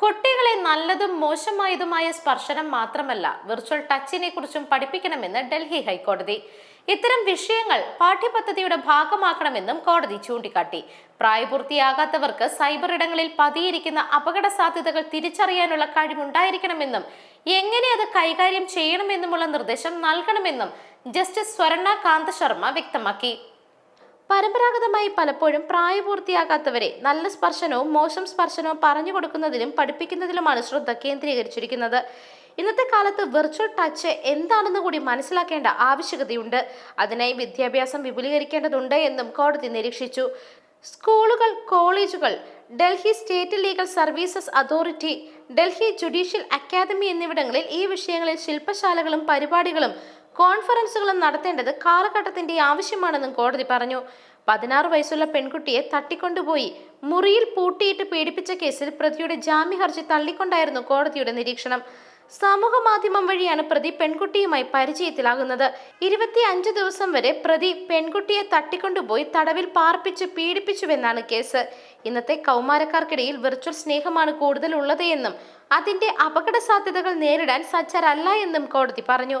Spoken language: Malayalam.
കുട്ടികളെ നല്ലതും മോശമായതുമായ സ്പർശനം മാത്രമല്ല വിർച്വൽ ടച്ചിനെ കുറിച്ചും പഠിപ്പിക്കണമെന്ന് ഡൽഹി ഹൈക്കോടതി. ഇത്തരം വിഷയങ്ങൾ പാഠ്യപദ്ധതിയുടെ ഭാഗമാക്കണമെന്നും കോടതി ചൂണ്ടിക്കാട്ടി. പ്രായപൂർത്തിയാകാത്തവർക്ക് സൈബർ ഇടങ്ങളിൽ പതിയിരിക്കുന്ന അപകട സാധ്യതകൾ തിരിച്ചറിയാനുള്ള കഴിവുണ്ടായിരിക്കണമെന്നും എങ്ങനെ അത് കൈകാര്യം ചെയ്യണമെന്നുമുള്ള നിർദ്ദേശം നൽകണമെന്നും ജസ്റ്റിസ് സ്വർണ കാന്ത ശർമ്മ വ്യക്തമാക്കി. പരമ്പരാഗതമായി പലപ്പോഴും പ്രായപൂർത്തിയാകാത്തവരെ നല്ല സ്പർശനവും മോശം സ്പർശനവും പറഞ്ഞു കൊടുക്കുന്നതിലും പഠിപ്പിക്കുന്നതിലുമാണ് ശ്രദ്ധ കേന്ദ്രീകരിച്ചിരിക്കുന്നത്. ഇന്നത്തെ കാലത്ത് വെർച്വൽ ടച്ച് എന്താണെന്ന് കൂടി മനസ്സിലാക്കേണ്ട ആവശ്യകതയുണ്ട്. അതിനായി വിദ്യാഭ്യാസം വിപുലീകരിക്കേണ്ടതുണ്ട് എന്നും കോടതി നിരീക്ഷിച്ചു. സ്കൂളുകൾ കോളേജുകൾ Delhi state legal services authority Delhi judicial academy എന്നിവിടങ്ങളിൽ ഈ വിഷയങ്ങളിൽ ശില്പശാലകളും പരിപാടികളും കോൺഫറൻസുകളും നടത്തേണ്ടത് കാലഘട്ടത്തിന്റെ ആവശ്യമാണെന്നും കോടതി പറഞ്ഞു. പതിനാറ് വയസ്സുള്ള പെൺകുട്ടിയെ തട്ടിക്കൊണ്ടുപോയി മുറിയിൽ പൂട്ടിയിട്ട് പീഡിപ്പിച്ച കേസിൽ പ്രതിയുടെ ജാമ്യ ഹർജി തള്ളിക്കൊണ്ടായിരുന്നു കോടതിയുടെ നിരീക്ഷണം. സമൂഹ മാധ്യമം വഴിയാണ് പ്രതി പെൺകുട്ടിയുമായി പരിചയത്തിലാകുന്നത്. ഇരുപത്തി അഞ്ച് ദിവസം വരെ പ്രതി പെൺകുട്ടിയെ തട്ടിക്കൊണ്ടുപോയി തടവിൽ പാർപ്പിച്ച് പീഡിപ്പിച്ചുവെന്നാണ് കേസ്. ഇന്നത്തെ കൗമാരക്കാർക്കിടയിൽ വിർച്വൽ സ്നേഹമാണ് കൂടുതൽ ഉള്ളത് എന്നും അതിന്റെ അപകട സാധ്യതകൾ നേരിടാൻ സജ്ജരല്ല എന്നും കോടതി പറഞ്ഞു.